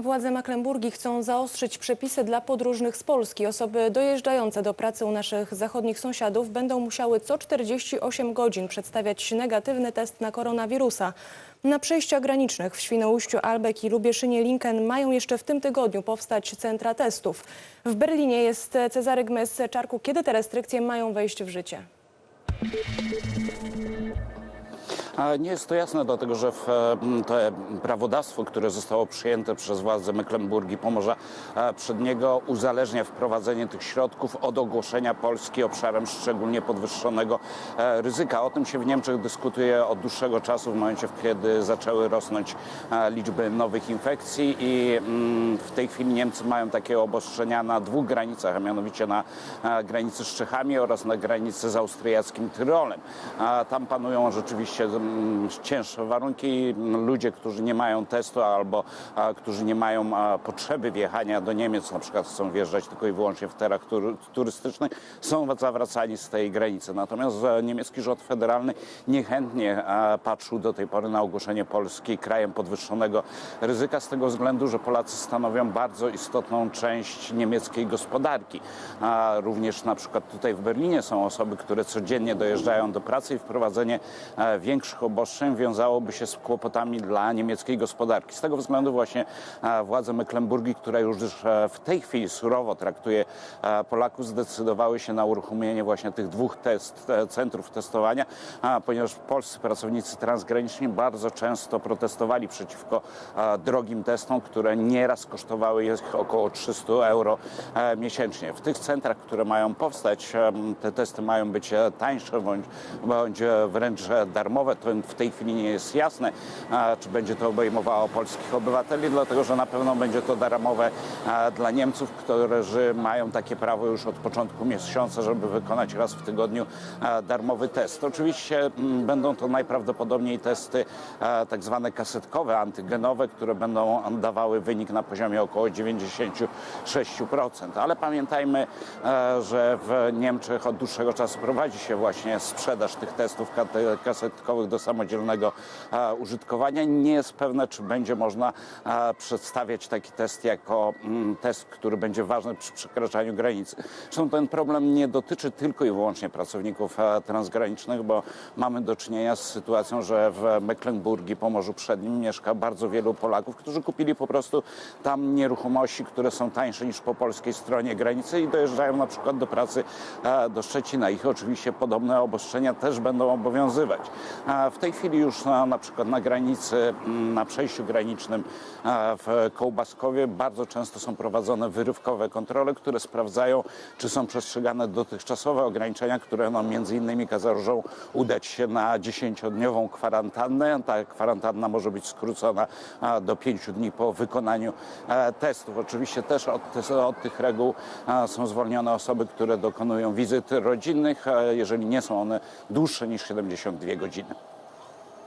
Władze Mecklenburgii chcą zaostrzyć przepisy dla podróżnych z Polski. Osoby dojeżdżające do pracy u naszych zachodnich sąsiadów będą musiały co 48 godzin przedstawiać negatywny test na koronawirusa. Na przejściach granicznych w Świnoujściu, Albek i Lubieszynie Linken mają jeszcze w tym tygodniu powstać centra testów. W Berlinie jest Cezary Gmys-Czarku. Kiedy te restrykcje mają wejść w życie? Nie jest to jasne, dlatego że e, to prawodawstwo, które zostało przyjęte przez władze Mecklenburgii Pomorza e, przedniego uzależnia wprowadzenie tych środków od ogłoszenia Polski obszarem szczególnie podwyższonego e, ryzyka. O tym się w Niemczech dyskutuje od dłuższego czasu, w momencie, kiedy zaczęły rosnąć e, liczby nowych infekcji i mm, w tej chwili Niemcy mają takie obostrzenia na dwóch granicach, a mianowicie na e, granicy z Czechami oraz na granicy z austriackim Tyrolem. Tam panują rzeczywiście mm, cięższe warunki. Ludzie, którzy nie mają testu albo a, którzy nie mają a, potrzeby wjechania do Niemiec, na przykład chcą wjeżdżać tylko i wyłącznie w terach tury, turystycznych, są zawracani z tej granicy. Natomiast e, niemiecki rząd federalny niechętnie a, patrzył do tej pory na ogłoszenie Polski krajem podwyższonego ryzyka z tego względu, że Polacy stanowią bardzo istotną część niemieckiej gospodarki. A również na przykład tutaj w Berlinie są osoby, które codziennie dojeżdżają do pracy i wprowadzenie e, większych obostrzeń wiązałoby się z kłopotami dla niemieckiej gospodarki. Z tego względu właśnie władze Mecklenburgii, które już e, w tej chwili surowo traktuje Polaków, zdecydowały się na uruchomienie właśnie tych dwóch test, e, centrów testowania, ponieważ polscy pracownicy transgraniczni bardzo często protestowali przeciwko drogim testom, które nieraz kosztowały ich około 300 euro e, miesięcznie. W tych centrach, które mają powstać, te testy mają być tańsze bądź, bądź wręcz darmowe. To w tej chwili nie jest jasne, czy będzie to obejmowało polskich obywateli, dlatego że na pewno będzie to darmowe dla Niemców, którzy mają takie prawo już od początku miesiąca, żeby wykonać raz w tygodniu darmowy test. Oczywiście mm, będą to najprawdopodobniej testy tak zwane kasetkowe, antygenowe, które będą dawały wynik na poziomie około 96%. Ale pamiętajmy, że w Niemczech od dłuższego czasu prowadzi się właśnie sprzedaż tych testów kasetkowych do samodzielnego e, użytkowania. Nie jest pewne, czy będzie można e, przedstawiać taki test jako mm, test, który będzie ważny przy przekraczaniu granicy. Zresztą ten problem nie dotyczy tylko i wyłącznie pracowników e, transgranicznych, bo mamy do czynienia z sytuacją, że w Mecklenburgii, Pomorzu Przednim mieszka bardzo wielu Polaków, którzy kupili po prostu tam nieruchomości, które są tańsze niż po polskiej stronie granicy i dojeżdżają na przykład do pracy do Szczecina. Ich oczywiście podobne obostrzenia też będą obowiązywać. W tej chwili już na, na przykład na granicy, m, na przejściu granicznym w Kołbaskowie bardzo często są prowadzone wyrywkowe kontrole, które sprawdzają, czy są przestrzegane dotychczasowe ograniczenia, które no, między innymi każą udać się na 10-dniową kwarantannę. Ta kwarantanna może być skrócona do 5 dni po wykonaniu e, testów. Oczywiście też od, od tych reguł są zwolnione osoby, które dokonują wizyt rodzinnych, jeżeli nie są one dłuższe niż 72 godziny.